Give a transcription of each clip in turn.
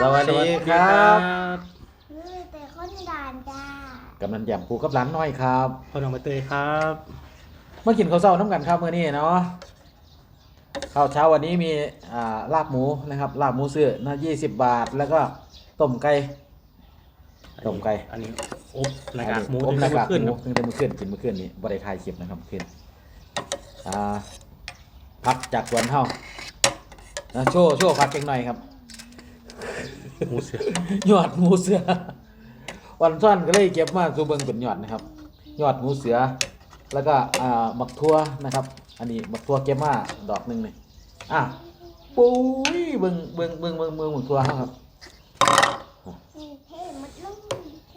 สวัสดีครับนี่แต่คนด่านจ้ากำนันแยมครูกับร้านน้อยครับพ่อน้องใบเตยครับมากินข้าวเช้าน้ำกันครับมื้อนี้เนาะข้าวเช้าวันนี้มีอ่าลาบหมูนะครับลาบหมูเสื้อนะ20บาท แล้วก็ต้มไก่ต้มไก่อันนี้อบหน้ากากหมูอบหน้ากากขึ้นหมูตั้งแต่มื้อคืนกินมื้อคืนนี้บ่ได้ถ่ายคลิปนะครับคืนอ่าพักจากสวนเฮานะโชว์โชว์พักเก่งหน่อยครับ หมูเสือ ยอดหมูเสือ วันซ่อนก็เลยเก็บมาสู่เบิงเป็นยอดนะครับ ยอดหมูเสือ แล้วก็อ่าบักทั่วนะครับ อันนี้บักทั่วเก็บมาดอกหนึ่งนี่อะปุ้ยเบิงเบิงเบิงเบิงเบิงบักทั่วครับนี่เท่หมดลูก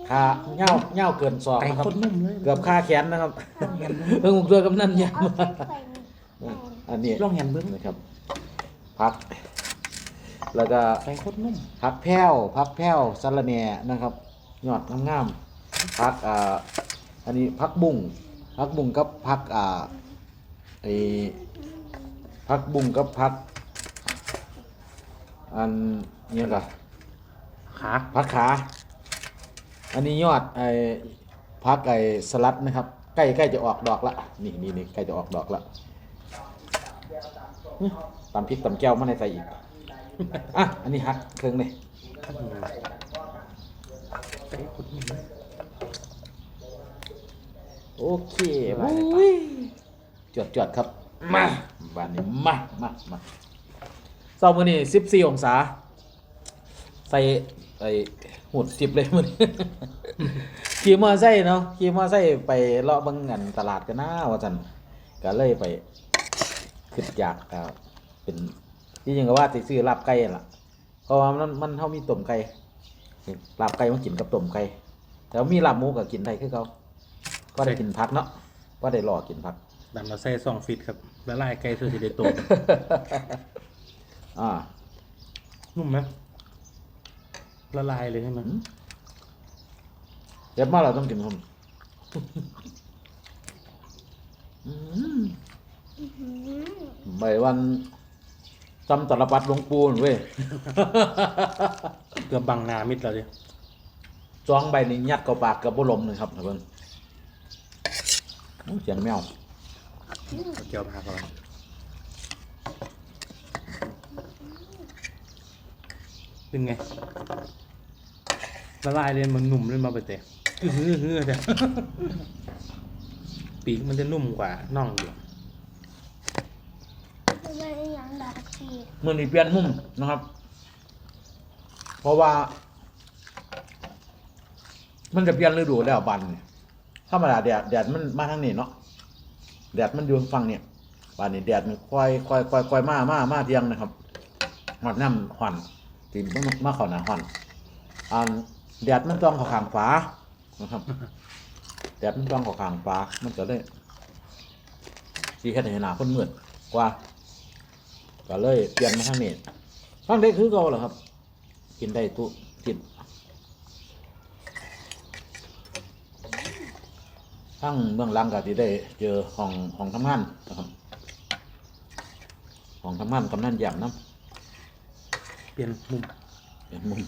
ขาเง่าเง่าเกินศอกไก่นะครับโคตรนุ่มเลยเกือบคาแขนนะครับเบิงบักทั่วกับนั่นยามเอาไปใส่อันนี้ ลองแฮมเบิ้งนะครับ พัก แล้วก็ไก่โคตรนุ่มพักแพ้วพักแพ้วสะระแหน่นะครับยอดงามๆพักอ่าอันนี้พักบุ้งพักบุ้งกับพักอ่าไอพักบุ้งกับพักอันเนี้ยกะขาพักขา อันนี้ยอดไอพักไอสลัดนะครับ ใกล้ใกล้จะออกดอกละนี่นี่นี่ใกล้จะออกดอกละอื้อตำพริกตำแก้วมาในใส่อีก อะ อันนี้ฮักเครื่องนี่ไก่โคตรนุ่มเลยโอเคอุ้ยจวดจวดครับ มาบ้านนี้มามามาเช้ามื้อนี้14องศา ใส่ไอ้หูดจิบเลยมื้อนี้ขี่มอไซค์เนาะขี่มอไซค์ไปเลาะเบิ่งอันตลาดกันนะว่าซั่นก็เลยไปคิดอยากอ่าเป็นที่ จริงก็ว่าสิซื้อลาบไก่นั่นล่ะเพราะว่ามันมันเฮามีต้มไก่ลาบไก่มันกินกับต้มไก่แต่ว่ามีลาบหมูก็กินได้คือเก่าก็ได้กินพักเนาะก็ได้รอกินพักดำเราใส่ซองฟิตครับละลายไก่ส่วนที่ได้ตุ่มอ่านุ่มไหมละลายเลยใช่ไหมเดี๋ยวมาเราต้องกินคนอืมอื้อหือใบวัน จำตลปัดหลวงปูนเว้ย เกือบบังหนามิดเราเลยจองใบนี้ยัดเข้าปากกับบุลมเลยครับนะเพิ่นโอ้เสียงแมว เกี่ยวพาก่อนเป็นไงละลายเลยมันนุ่มเลยมาไปเตะอื้อหือหือเตะปีกมันจะนุ่มกว่าน่องอยู่ ไม่ใช่อ ยังดอกชีดมื่อนี้เปลี่ยนมุมนะครับ เพราะว่า มันจะเปลี่ยนฤดูแล้วบันเนี่ยธรรมดาแดดแดดมันมาทางนี้เนาะแดดมันอยู่ฝั่งเนี่ยบันนี้แดดมันค่อยค่อยค่อยค่อยมามามาเที่ยงนะครับหอดน้ำหอนตีมันมาเข้าหนาหอนอันแดดมันต้องเข้าขางฟ้านะครับแดดมันต้องเข้าขางฟ้ามันก็เลยสีเฮ็ดให้หนาคนเมืดกว่า ก็เลยเปลี่ยนมาทางนี้ทางเด็กคือเก่าเหรอครับ กินได้ทุกกินทั้งเบื้องหลังก็ที่ได้เจอห้องห้องทำงานนะครับห้องทำงานกำนันแยมน้เปลี่ยนมุมำเป็นมุม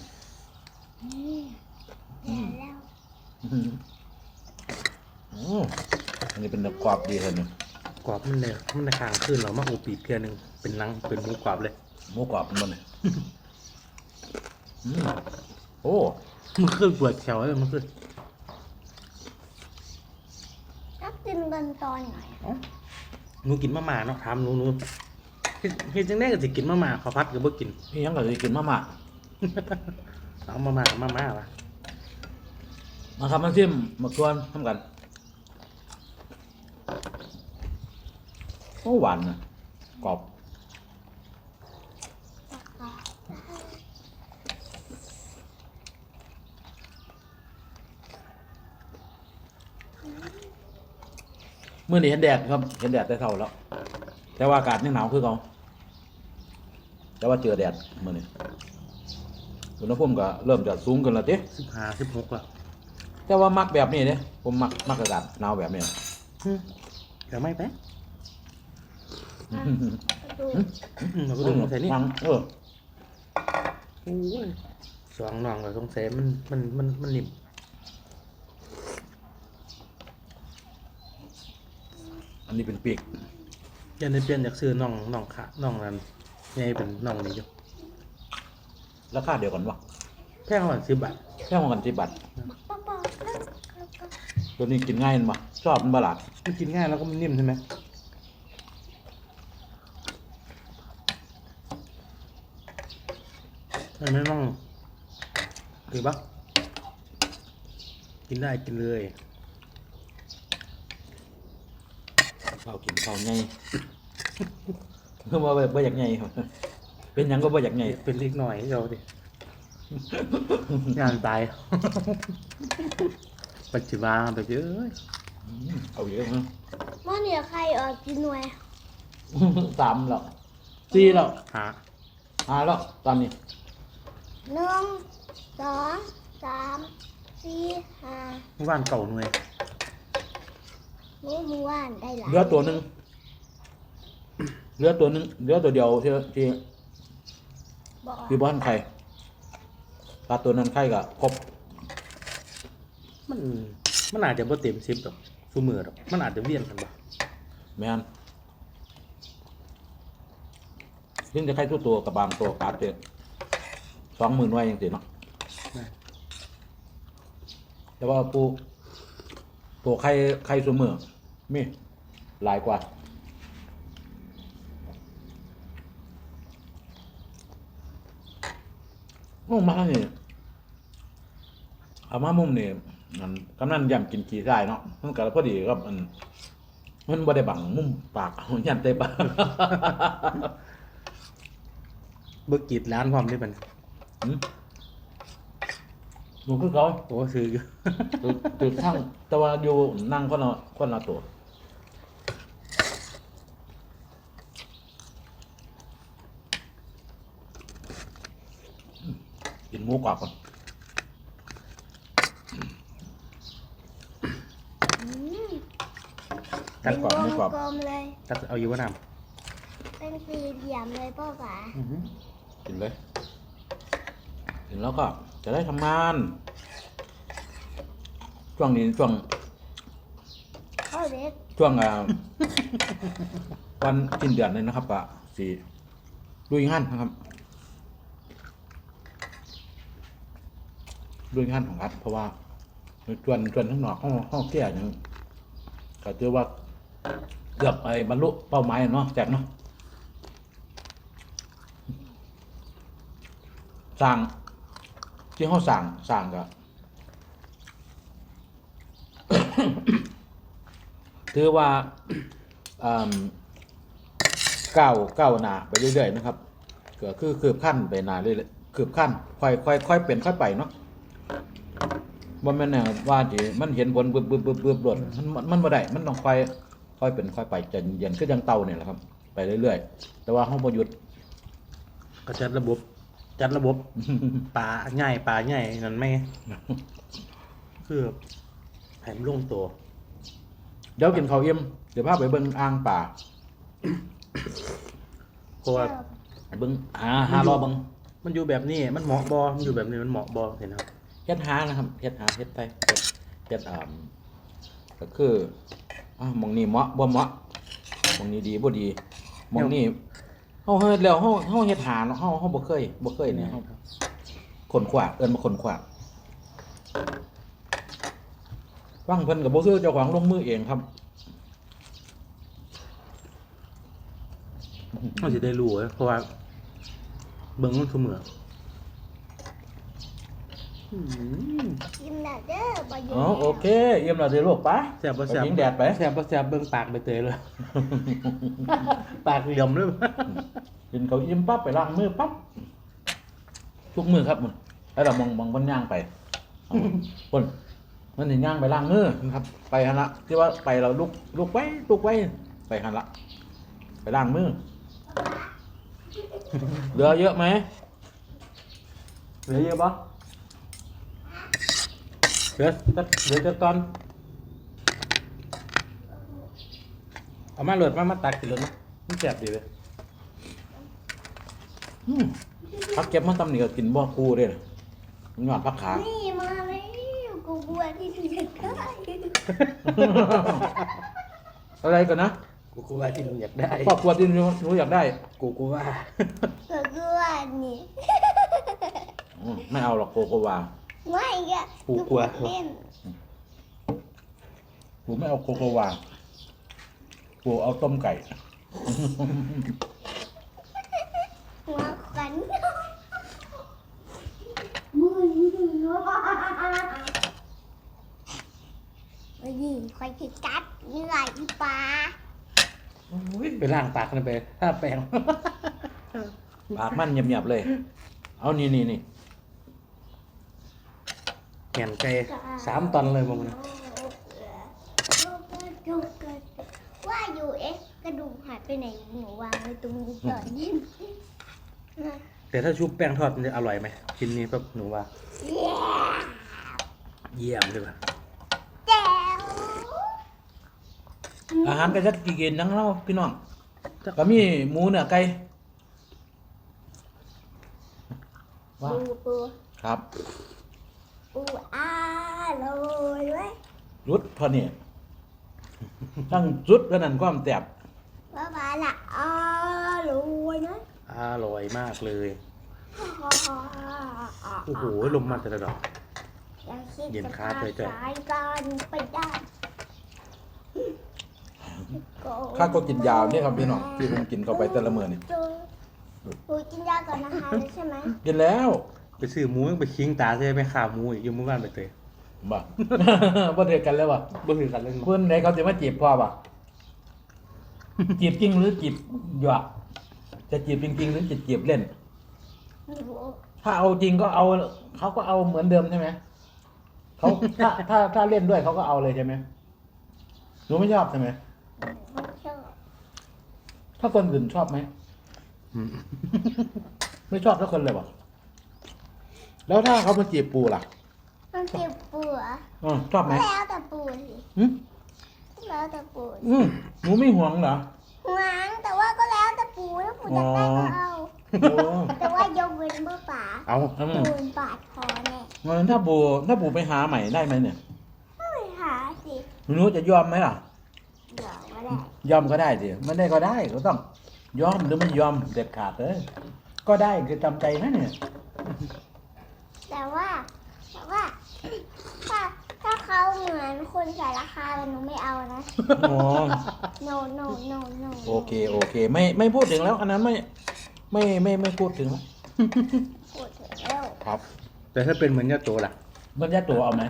นี่แย่แล้วอื้อหือโอ้อันนี้เป็นตะกรอบดีเลยเนี่ย กรอบมันเลยมันในคางขึ้นเรามาอูปีกเพียหนึ่งเป็นลังเป็นหมูกรอบเลยหมูกรอบเป็นมันเลยอืมโอ้มันขึ้นเปลือกแถวเลยมันขึ้นก็กินกันตอนไหนอะหนูกินมาม่าเนาะถามหนูหนูเฮ็ดเฮ็ดจังได้ก็สิกินมาม่าข้าวผัดก็บ่กินพี่ยังก็จะกินมาม่าเอามาม่ากับมาม่าว่ะมาครับมาชิมมาชวนทำกัน โอ้หวานนะกรอบเมื่อนี้เห็นแดดครับ เห็นแดดได้เท่าแล้ว แต่ว่าอากาศยังหนาวคือเขาแต่ว่าเจอแดดเมื่อนี้อุณหภูมิก็เริ่มจะสูงขึ้นแล้วเต้สิบห้าสิบหกละแต่ว่ามักแบบนี้เนี่ยผมมักมักอากาศหนาวแบบนี้อืมเดี๋ยวไม่ไปดูอืม เราก็ดูมาใส่นี่ฟังเออโอ้ยสองน้องก็สงสัยมันมันมันมันนิ่มอันนี้เป็นปีกยันได้เปลี่ยนจากซื้อน้องน้องขาน้องนั้นใหญ่เป็นน้องนี่อยู่ราคาเดียวกันวะแพงกว่าสิบบาทแค่ของกันที่บัตรป๊าป๊าแล้วแล้วก็ตัวนี้กินง่ายมั้ยชอบมันบลาดมันกินง่ายแล้วก็มันนิ่มใช่ไหม มันไม่ต้องถือปะกินได้กินเลยข้าวกินข้าวไงคือว่าบ่บ่อยากไงครับเป็นหยังก็บ่อยากไงเป็นเล็กหน่อยให้เราดิ งานตาย ปัจจุบันไปเยอะอืมเอาเยอะมั้งเมื่อเนี่ยใครออกกินหน่วยสามแล้วสี่แล้วหาห้าแล้วตอนนี้ หนึ่งสองสามสี่ห้าเมื่อวานเก่าหน่วยหมูหมูว่านได้หลายเหลือตัวหนึ่งเหลือตัวหนึ่งเหลือตัวเดียวที่ที่บอกที่บ้านใครถ้าตัวนั้นใครก็ครบมันมันอาจจะบ่เต็มซิปหรอกฟูมือหรอกมันอาจจะเวียนกันบ่แม่นยิ่งจะใครตัวตัวกับบางตัวการ์ดเจ็ด สองหมื่นไว้ยังสิเนาะแต่ว่าปูตัวใครใครเสมอมีหลายกว่าโอ้มาเนี่ยเอามามุมนี่มันกำนันยำกินขี้ได้เนาะมันก็พอดีครับมันมันบ่ได้บังมุมปากเอายันได้ปากเบิกกีดร้านความได้มันหื มหนูคือเขาโอ้ซื้ออยู่ ตึกตึกทั้งแต่ว่าอยู่นั่งคนละคนละตัวกินหมูกรอบก่อนอืมตัเป็ดนก่อนวไม่งกรอบกลมเลยตัดเอาอยู่ว่าน้เป็นสี่เหลี่ยมเลยพ่อป๋าำอือหือกินเลย กินแล้วก็จะได้ทำงาน ช่วงนี้ช่วงพ่อเด็กช่วงอ่าวันสิ้นเดือนเลยนะครับก็สี่ลุยงานนะครับลุยงานของรัฐเพราะว่าชวนชวนทั้งนอกห้องห้องเที่ยอย่างก็ถือว่าเกือบไปบรรลุเป้าหมายเนาะแจกเนาะสั่ง ที่ห้องสั่งสั่งก็ถือว่าอืมก้าวก้าวหน้าไปเรื่อยๆนะครับก็คือคืบขั้นไปหน้าเรื่อยๆคืบขั้นค่อยค่อยค่อยเป็นค่อยไปเนาะว่ามันเนี่ยว่าจีมันเห็นผลบึบบึบบึบบึบหลดมันมันมันบ่ได้มันต้องค่อยค่อยเป็นค่อยไปใจเย็นๆคือยังเตาเนี่ยแหละครับ ไปเรื่อยๆ แต่ว่าห้องประยุทธ์ก็จัดระบบ จัดระบบ ปลาง่ายปลาง่ายนั่นไม่ คือแผมนลงตัว เดี๋ยวกินข้าวเอี่ยมเดี๋ยวพาไปเบิ่งอ่างป่าเพราะว่าไปเบิ่งหาหารอเบิ่งมันอยู่แบบนี้ มันเหมาะบอมันอยู่แบบนี้มันเหมาะบอเห็นครับเฮ็ดหานะครับเฮ็ดหาเฮ็ดไปเฮ็ดเฮ็ดอ่าก็คืออ่าหมองนี้เหมาะบ่เหมาะหมองนี้ดีบ่ดีหมองนี้ เฮาเฮ็ดแล้วเฮาเฮาเฮ็ดหาเนาะเฮาเฮาบ่เคยบ่เคยเนี่ยเฮาคนขวากเอิ้นมาขนขวากฟังเพิ่นก็บ่ซื้อเจ้าของลงมือเองครับเขาจะได้รู้เว้ยเพราะว่าเบิ่งมันคือเหมือ อืมกินแล้วเด้อบ่อยู่อ๋อโอเค เยี่ยมแล้วสิลูกปะแซ่บบ่แซ่บไปยิงแดดไปแซ่บบ่แซ่บเบิ้งปากไปเตยเลย ปากเหลี่ยมเลยกินเขาวอิ่มปั๊บไปล้างมือปั๊บทุกมือครับมันแล้วเรามองมองบนย่างไปเอาคนมันถึงย่างไปล้างมือนะครับ ไปหันละที่ว่าไปเราลุกลุกไว้ลุกไว้ไปหันละไปล้างมือเหลือเยอะไหมเหลือเยอะปะ เดี๋ยวจะเดี๋ยวจะตอนเอามาโหลดมามาตักกินเลยนะมันแซ่บดีเลยอืมพักเก็บมาตำหนิก็กินบ่กูเด้นะมันหวานพักขานี่มาแล้วกูกลัวที่จะได้อะไรกันนะกูกูว่าที่หนูอยากได้ครอบครัวที่หนูหนูอยากได้ กูกูว่ากูกลัวนี่อืมไม่เอาหรอกโกโกวา ไม่อะกูกลัว เล่นกูไม่เอาโกโกวากูเอาต้มไก่ หัวขวัญมือวันนี้คอยคิดกัดเหนื่อยอีปลาไปล้างปากกันไปถ้าแปรงปากมันเงียบๆเลย เอานี่นี่นี่ เห็นไก่สามตอนเลยมึงนะว่าอยู่เอ๊ะกระดูกหายไปไหนหนูวางไว้ตรงนี้ก่อนยิ้มแต่ถ้าชุบแป้งทอดมันจะอร่อยไหมกินนี้แบบหนูว่า เยี่ยมเลยว่ะแจ๋วอาหารก็จะกินทั้งเราพี่น้องก็มีหมูเนื้อไก่ว้าปูปูครับ ปูอาลอยไว้รุดเท่านี้ทั้งรุดเท่านั้นความแตบว่าบาละอาลอยนะอร่อยมากเลย โอ้โห ลมมาแต่ละดอกอย่าคิดเย็นจะคาพาเฉยๆสายกันไปได้ข้าก็กินยาวนี่ครับพี่น้องที่ผมกินเข้าไปแต่ละมื้อนี่ ปูกินยาก่อนนะคะใช่ไหม กินแล้ว ไปซื้อหมูยังไปคิงตาใช่ไหมขาหมูอีกอยู่เมื่อวานไปเตยบ่ บ่เดือกันแล้วบ่บ่คือกันเล่นเพื่อนไหนเขาจะมาจีบพ่อบ่ จีบจริงหรือจีบหยอกจะจีบจริงๆหรือจะจีบเล่นไม่รู้ถ้าเอาจริงก็เอาเขาก็เอาเหมือนเดิมใช่ไหมเขาถ้าถ้าถ้าเล่นด้วยเขาก็เอาเลยใช่ไหมหนูไม่ชอบใช่ไหมไม่ชอบถ้าคนอื่นชอบไหม อืมไม่ชอบทุกคนเลยบ่ แล้วถ้าเขามาจีบปูล่ะมันเจ็บปวดออชอบไหมแล้วแต่ปูสิอืมแล้วแต่ปูอืมหนูไม่ห่วงเหรอ หวงแต่ว่าก็แล้วแต่ปูถ้าปูจะได้ก็เอาโอ้แต่ว่ายกเว้นเมื่อป่าเอาอืม ปูนบาดคอแน่งั้นถ้าปูถ้าปูไปหาใหม่ได้ไหมเนี่ยไม่หาสิหนูจะยอมไหมล่ะ เดี๋ยวก็ได้ยอมก็ได้สิไม่ได้ก็ได้ก็ต้อง ยอมหรือไม่ยอมเด็ดขาดเลยก็ได้คือจำใจนะเนี่ย แต่ว่าแต่ว่าถ้าถ้าเขาเหมือนคนใส่ราคามันหนูไม่เอานะ อ๋อ no no no no โอเคโอเค ไม่ไม่พูดถึงแล้วอันนั้นไม่ไม่ไม่ไม่พูดถึงแล้วพูดถึงแล้วครับแต่ถ้าเป็นเหมือนยาโตล่ะ มันจะตัวเอาไหม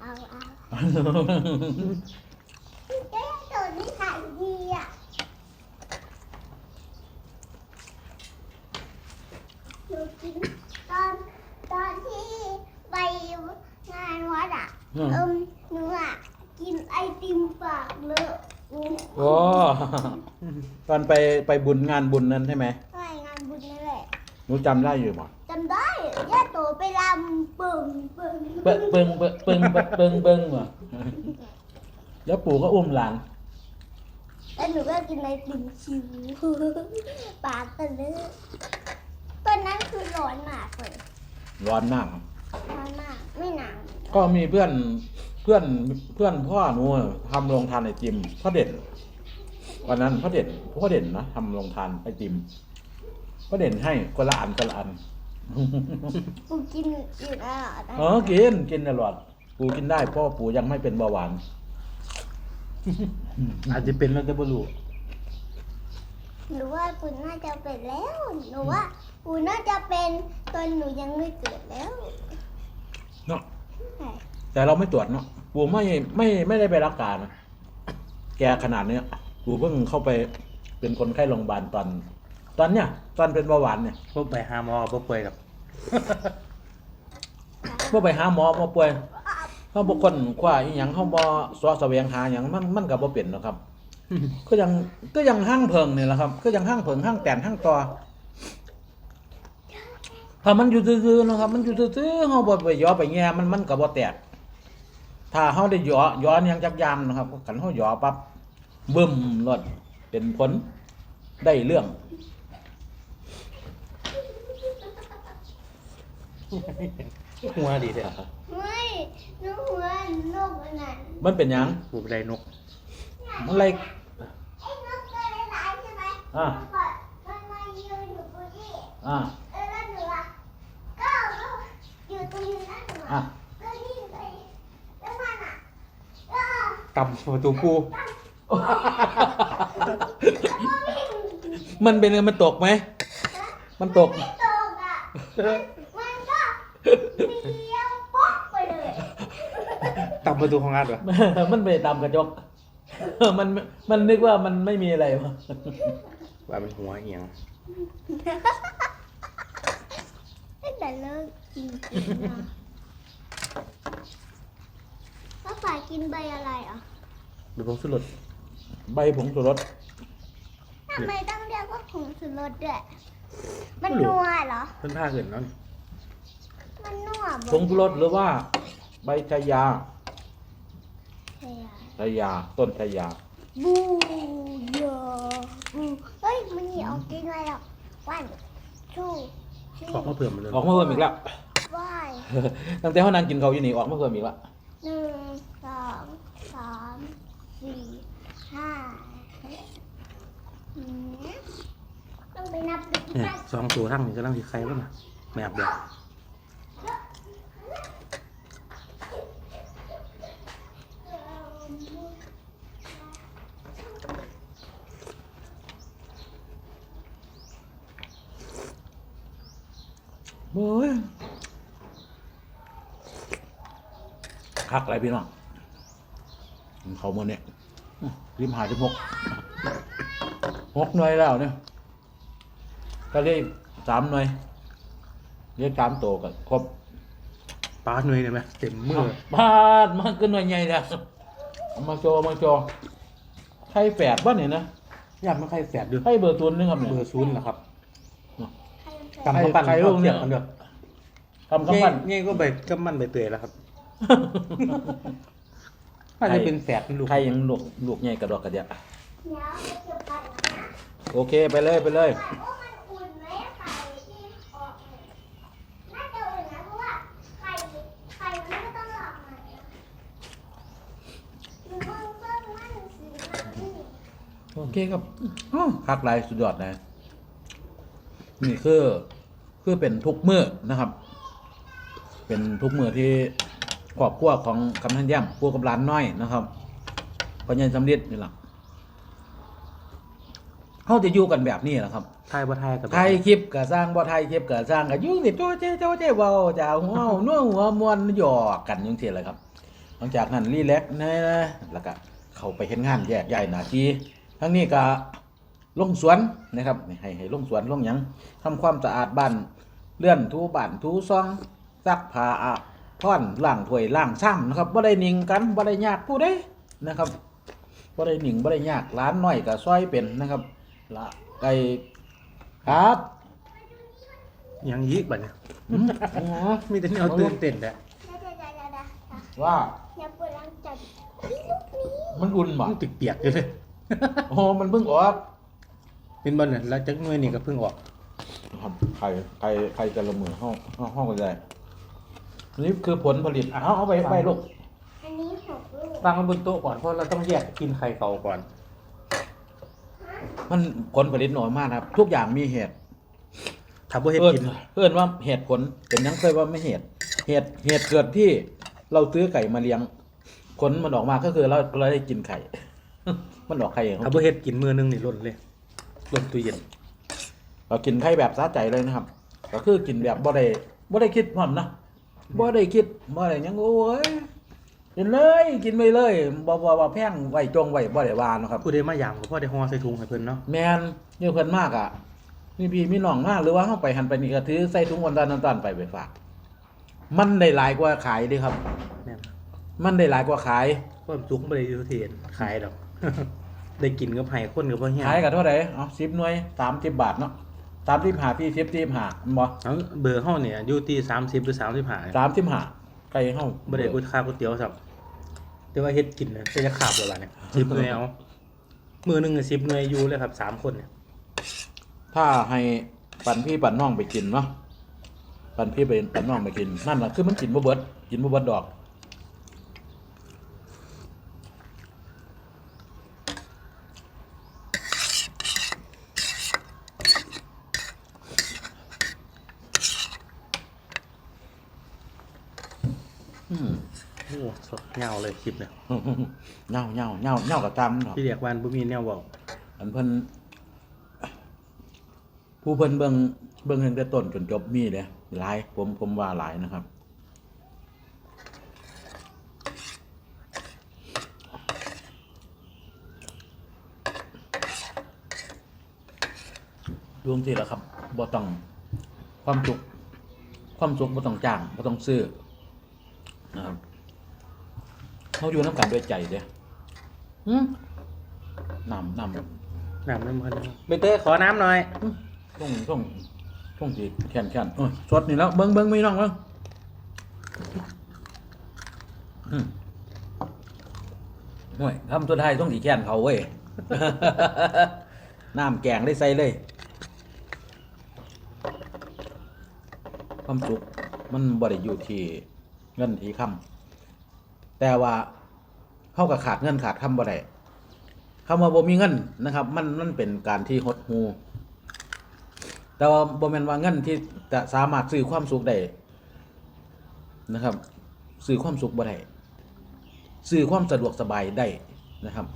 เอาเอาเอาแกตัวนี้ขายดีอะหนูกินตอนตอนที่ไปงานวั ดอะอืม เอิมหนูอะกินไอติมปากเลอะอืมโอ้ตอนไปไปบุญงานบุญนั้นใช่ไหมไปงานบุญนั่นแหละหนูจำได้อยู่บ่จำได้ย่าโตไปรำปึ่งปึ่งเปิ้งเปิ้งเปิ้งเปิ้งเปิ้งเปิ้งว่ะแล้วปู่ก็อุ้มหลาน แล้วหนูก็กินไอติมชิวปากกันเลยตอนนั้นคือร้อนมากเลยร้อนมาก ร้อนมาก ไม่หนาวก็มีเพื่อนเพื่อนเพื่อนพ่อหนูทำโรงทานไอติมพ่อเด่นวันนั้นพ่อเด่นพ่อเด่นนะทำโรงทานไอติมพ่อเด่นให้คนละอันคนละอันกูกินอยู่ตลอดนะเออกินกินตลอดปู่กินได้เพราะว่าปู่ยังไม่เป็นเบาหวาน อาจจะเป็นแล้วจะบ่รู้หนูว่าปูน่าจะเป็นแล้ว หนูว่าปูน่าจะเป็นตอนหนูยังไม่เกิดแล้วเนาะใช่ แต่เราไม่ตรวจเนาะปู่ไม่ไม่ไม่ได้ไปรักษานะแกขนาดเนี้ยปู่เพิ่งเข้าไปเป็นคนไข้โรงพยาบาลตอน ตอนเนี้ยตอนเป็นเบาหวานเนี่ยพวกไปหาหมอบ่ป่วยกับเมื่อไปหาหมอมาป่วยเขาบอกคนคว้าอีหยังเขาบ่สอแสวงหาหยังมันมันก็บ่เป็นหรอกครับ ก็ยังก็ยังห้างเพิงนี่แหละครับ ก็ยังห้างเพิงห้างแตนห้างตอ ถ้ามันอยู่ซื่อๆนะครับ มันอยู่ซื่อๆเฮาบ่ไปย่อไปแง่มันมันก็บ่แตก ถ้าเฮาได้ย่อย่อนยังจักยามนะครับคันเฮาย่อปั๊บบึ้มรถเป็นผลได้เรื่องหัวดีแท้ไม่หนูหัวนกอันนั้นมันเป็นหยังหูไรนกมันอะไรไอ้นกตัวหลายๆใช่ไหมอ่ามันก็มันมายืนอยู่บนนี้ อ่า เออแล้วหนูอะก็อยู่ตรงนี้นะหนู อะอะก็วิ่งไปแล้วมันอะก็กำประตูปูมันเป็นไงมันตกไหม มันตกไม่ตกอะมันก็เลี้ยวป๊อกไปเลยกำประตูของอาร์ตวะมันไปตามกระจก มัน มันนึกว่ามันไม่มีอะไรวะว่าเป็นหัวเอียงตั้งแต่เลิกกินกิน มาป้าฝ่ายกินใบอะไรอะเป็นผงสุรสใบผงชูรสทำไมต้องเรียกว่าผงชูรสด้วยมันนัวเหรอเพิ่นผ้าเกินแล้วนี่มันนัวผงชูรสหรือว่า ใบชายาใช่อะชายาต้นชายาบูยอบูเฮ้ยมันหนีออกกินอะไรหรอกวันชูชีออกมาเพิ่มมาเลยออกมาเพิ่มอีกแล้ววาย ตั้งแต่เขานั่งกินเขาวอยู่นี่ออกมาเพิ่มอีกแล้วหนึ่งสองสามสี่ห้าหืมต้องไปนับดูที่เนี่ยบ้านสองตัวทั้งนี่กำลังสิใครวะน่ะแมบเดียวโอ้ย คักอะไรพี่น้องกินเขาวมื่อเนี่ยริมหาที่หกหกหน่วยแล้วเนี่ยก็เรียกสามหน่วยเรียกสามโตวกันครบปลาหน่วยเนี่ยไหมเต็มมือบ้าดมันขึ้นหน่วยใหญ่แล้วเอามาโชว์มาโชว์ใช่แปดบ้านเนี่ยนะย่ามไม่ใครแสบด้วยให้เบอร์ตุนนึงครับเนี่ยเบอร์ศูนย์เหรอครับใครเป็นแฟนกำข้าวปั้นใครข้าวลงเทีเนี่ยยมกันเด้อทำกำปั้นเงี้ยก็ใบกำมันใบเตยแล้วครับ น่าจะเป็นแสบลูกใครยังลูกลูกใหญ่กระดอกกระเดียเดี๋ยวไปเก็บไข่นะโอเคไปเลยไปเลยโอ้มันอุ่นไหมไข่ที่ออกเนี่ยน่าจะอุ่นนะเพราะว่าไข่ไข่มันก็ต้องหลอกมันนะหรือว่าเพิ่มมันสีมันนี่โอเคครับอ้อคักหลายสุดยอดนะ นี่คือ คือเป็นทุกมือนะครับ เป็นทุกมือที่ ครอบครัวของกำนันย่ำพวกกับร้านน้อยนะครับปัญญาสำเร็จนี่แหละเขาจะอยู่กันแบบนี้แหละครับไทยบ่ไทยกับไทยคลิปก็สร้างบ่ไทยคลิปก็สร้างก็ยุ่งสิโจ้เจ้โจ้เจ้เว้าจะเอาหัวเอานัวหัวมวนหยอกกันจังซี่แหละครับ หลังจากนั้นรีแลกซ์นะแล้วก็เข้าไปเฮ็ดงานแยกย้ายหน้าที่ทั้งนี้ก็ลงสวนนะครับให้ให้ลงสวนลงหยังทำความสะอาดบ้านเลื่อนถูบ้านถูซองซักผ้าอาบ ท่อนล้างถ้วยล้างชามนะครับบ่ได้นิ่งกันบ่ได้ยากผู้ใดนะครับบ่ได้นิ่งบ่ได้ยากร้านน้อยก็ซอยเป็นนะครับละไก่ครับยังยีกบัดเนี่ยอืมอ๋อมีแต่แนวตื่นเต้นแหละเดี๋ยวเดี๋ยวเดี๋ยวเดี๋ยวเดี๋ยวว่าอย่าปวดหลังจับอีลูกนี้มันอุ่นบ่มันติดเปียกอยู่เลยโอ้มันเพิ่งออกเป็นบอลเนี่ยแล้วจากหน่วยนี่ก็เพิ่งออกครับใครใครใครจะละมือห้องห้องห้องกันได้อั นนี้คือผลผลิตอะเอาเอาไปไปลูกอันนี้หกลูกวางไว้บนโต๊ะก่อนเพราะเราต้องแยกกินไข่เก่าก่อน มันผลผลิตน้อยมากนะครับ ทุกอย่างมีเหตุถ้าบ่เฮ็ดเอิ้นกิน เอิ้นว่าเหตุผลเป็นยังเคยว่าไม่เหตุ เหตุเหตุเกิดที่เราซื้อไก่มาเลี้ยง ผลมันออกมาก็คือเราเราได้กินไข่ มันออกไข่เองถ้าบ่เฮ็ดกินมือนึงนี่ล้นเลยล้นตู้เย็นเรากินไข่แบบสะใจเลยนะครับ ก็คือกินแบบบ่ได้บ่ได้คิดพร้อมนะ บ่ได้คิดบ่ได้หยังโอ้ยกินเลยกินไปเลยบ่บ่บ่แพงไว้จงไว้บ่ได้ว่าเนาะครับ ผู้ใดมายามก็พอได้ห่อใส่ถุงให้เพิ่นเนาะแมนเยอะเพิ่นมากอะมีพี่มีน้องมากหรือว่าเฮาไปหันไปนี่ก็ถือใส่ถุงวันตอนตอนไปไปฝาก มันได้หลายกว่าขายเดิครับ แม่นมันได้หลายกว่าขาย ความสุขบ่ได้อยู่ที่ขายดอก ได้กินกับไห้คนกับบ่เฮียขายกับเท่าไหร่เอา10หน่วย30บาทเนาะ 30หาพี่10 10หาบ่เอาเบอร์เฮาเนี่ยอยู่ที่30หรือ35เนี่ย30หาไก่เฮาบ่ได้กูค่าก๋วยเตี๋ยวซับแต่ว่าเฮ็ดกินน่ะแต่จะขาบแล้วล่ะเนี่ย10หน่วยเอามือหนึงก็10หน่วยอยู่เลยครับสามคนเนี่ยถ้าให้ปั่นพี่ปั่นน้องไปกินเนาะปันพี่ไปปันน้องไปกินนั่นแหละคือมันกินบ่เบิดกินบ่เบิดดอก อืม โอ้สด เงาเลยคลิปเนี่ยเงาเงาเงาเงากับตามเนาะพี่เรียกวันบุมีแนวบอกอันเพิ่นผู้เพิ่นเบิ่งเบิ่งตั้งแต่ต้นจนจบมีเลยหลายผมผมว่าหลายนะครับรวมที่แล้วครับบ่ต้องความสุขความสุขบ่ต้องจ้างบ่ต้องซื้อนะครับ เขาอยู่น้ำกันด้วยใจเด้อืมน้ำน้ำน้ำน้ำมันเบเตอร์ขอน้ำหน่อยต้องต้องต้องสีแขนแขนโอ้ยสดนี่แล้วเบิ้งเบิ้งไม่น้องเบิ้งอืมห่วยทำตัวไทายต้องสีแขนเขาเว้ยน้ำแกงได้ใส่เลยความสุขมันบ่ได้อยู่ที่เงินที่คำ แต่ว่าเข้ากับขาดเงินขาดคำบ่ได้คำว่าบ่มีเงินนะครับ มันมันเป็นการที่หดหูแต่ว่าบ่แม่นว่าเงินที่จะสามารถซื้อความสุขได้นะครับซื้อความสุขบ่ได้ซื้อความสะดวกสบายได้นะครับ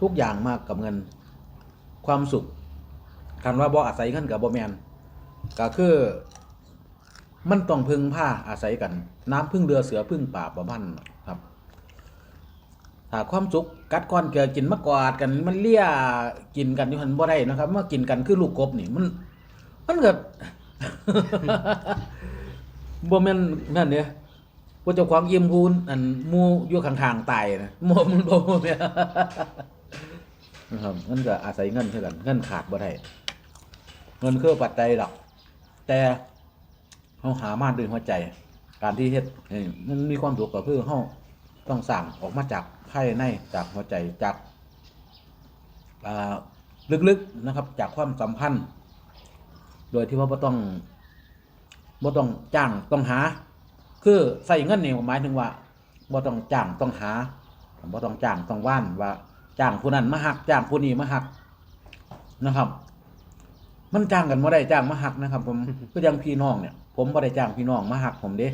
ทุกอย่างมากกับเงินความสุขคันว่าบ่อาศัยเงินกับบ่แมนก็คือมันต้องพึ่งผ้าอาศัยกัน น้ำพึ่งเรือเสือพึ่งป่าประพัน รับถ้าความสุขกัดก้อนเกลือกินมะกอดกันมันเลี่ยกินกันอยู่หันบ่ได้นะครับเมากินกันคือลูกกบนี่มัน มันก็ บ่แม่นนั่นเด้ว่าเจ้าของอิ่มพูนอันหมู่อยู่ข้างๆตายนะหมู่มันบ่แม่นนะครับมันก็อาศัยเงินคือกันเงินขาดบ่ได้เงินคือปัจจัยหลักแต่เฮาหามาด้วยหัวใจ การที่เฮ็ดมันมีความสุขก็คือเฮา ต้องสร้างออกมาจากภายในจากหัวใจจากอ่าลึกๆนะครับจากความสัมพันธ์ โดยที่ว่าบ่ต้องบ่ต้องจ้างต้องหา คือใส่เงินนี่หมายถึงว่าบ่ต้องจ้างต้องหาบ่ต้องจ้างต้องว่านว่าจ้างผู้นั้นมาหักจ้างผู้นี้มาหักนะครับ มันจ้างกันบ่ได้จ้างมาหักนะครับ ผมก็ยังพี่น้องเนี่ย ผมบ่ได้จ้างพี่น้องมาหักผมเด้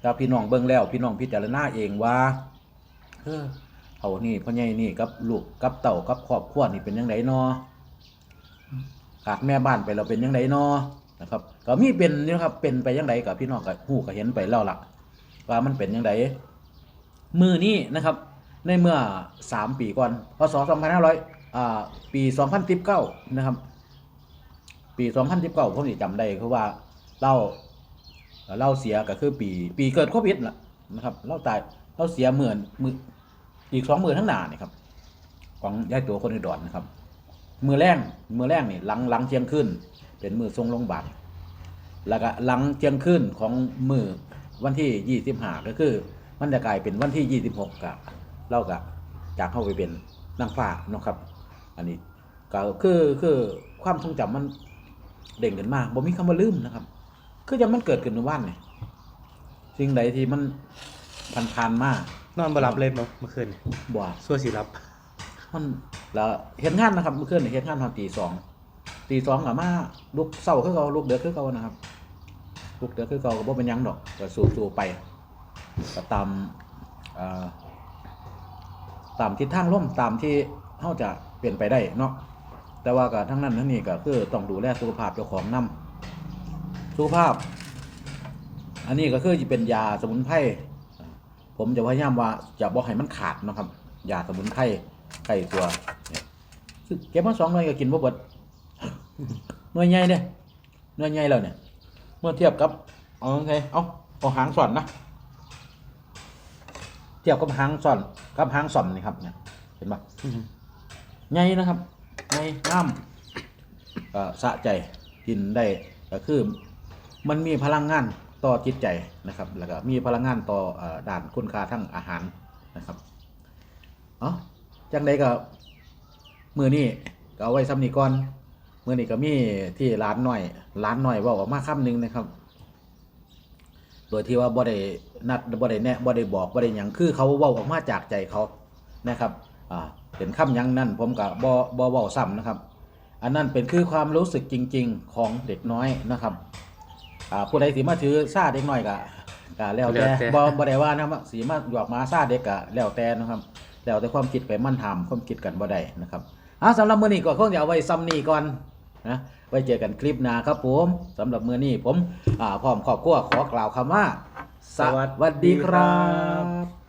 แต่พี่น้องเบิ่งแล้ว พี่น้องพิจารณาเองว่า เออเขานี่พ่อใหญ่นี่กับลูกกับเต่ากับครอบครัวนี่เป็นยังไงเนาะขาดแม่บ้านไปเราเป็นยังไงเนาะนะครับ ก็มีเป็นนี่ครับเป็นไปยังไงกับพี่น้องกับหูก็เห็นไปแล้วล่ะ ว่ามันเป็นยังไงมือนี้นะครับ ในเมื่อสามปีก่อนพศสองพันห้าร้อยอ่าปีสองพันสิบเก้านะครับ ปีสองพันสิบเก้าผมสิจำได้คือว่าเล่าเล่าเสียก็คือปีปีเกิดโควิดล่ะนะครับเล่าตาย เล่าเสียหมื่นมืออีกสองหมื่นทั้งหนานี่ครับ ของยายตัวคนอุดรนะครับ มือแรงมือแรงนี่หลังหลังเที่ยงคืนเป็นมือทรงลงบาทแล้วก็หลังเที่ยงคืนของมือวันที่ยี่สิบห้าก็คือ มันจะกลายเป็นวันที่ยี่สิบหกกะเล่ากะจากเข้าไปเป็นนางฟ้านะครับ อันนี้ก็คือคือความทรงจำมันเด่งกันมากบ่มีคำว่าลืมนะครับ คือยังมันเกิดขึ้นในวันเนี่ยสิ่งใดที่มัน ผ่านผ่านๆมานอนบ่หลับเลยบ่เมื่อคืนบ่ซัวสิหลับ มันแล้วเฮ็ดงานนะครับเมื่อคืนนี่เฮ็ดงานตอนตีสองตีสองกับมาลุกเศร้าคือเก่าลุกเดือดคือเก่านะครับลุกเดือดคือเก่าก็บ่เป็นหยังดอกก็สู้ๆไปก็ตามเอ่อตามทิศทางลมตามที่เฮาจะเปลี่ยนไปได้เนาะแต่ว่าก็ทั้งนั้นทั้งนี้ก็คือต้องดูแลสุขภาพเจ้าของนํสุขภาพ อันนี้ก็คือจะเป็นยาสมุนไพร ผมจะพยายามว่าจะบอกให้มันขาดนะครับยาสมุนไพรไข่ตัวเนี่ยเก็บมาสองหน่วยก็กินบ่เบิดหน่วยใหญ่เนี่ยหน่วยใหญ่แล้วเนี่ย เมื่อเทียบกับเอาไงเอาเอาหางสอนนะเทียบกับหางสอนกับหางสอนนี่ครับเนี่ยเห็นปะอืมใหญ่นะครับใหญ่งามสะใจกินได้ก็คือมันมีพลังงาน ต่อจิตใจนะครับ แล้วก็มีพลังงานต่ออด่านคุณค่าทั้งอาหารนะครับเอ๋อจังใดก็มือนี้ก็เอาไว้ซ้ำนี้ก่อนมือนี้ก็มีที่ร้านหน่อยร้านหน่อยว่าออกมาคำหนึ่งนะครับ โดยที่ว่าบ่ได้นัดบ่ได้แนะบ่ได้บอกบ่ได้หยังคือเขาเว้าออกมาจากใจเขานะครับอ่าเป็นคำหยังนั่นผมก็บ่บ่เว้าซ้ำนะครับ อันนั้นเป็นคือความรู้สึกจริง ๆ ของเด็กน้อยนะครับ อ่าผู้ใดสิมาถือซาเด็กน้อยก็ก็แล้วแต่ บ่บ่ได้ว่านะครับสิมาหยอกมาซาเด็กก็แล้วแต่นะครับ แล้วแต่ความคิดไปมั่นทำความคิดกันบ่ได้นะครับอ่าสำหรับมื้อนี้ก็คงจะเอาไว้ซ้ำนี้ก่อนนะไว้เจอกันคลิปหน้าครับผมสำหรับมื้อนี้ผมอ่าพร้อมครอบครัวขอกล่าวคำว่า สวัสดีครับ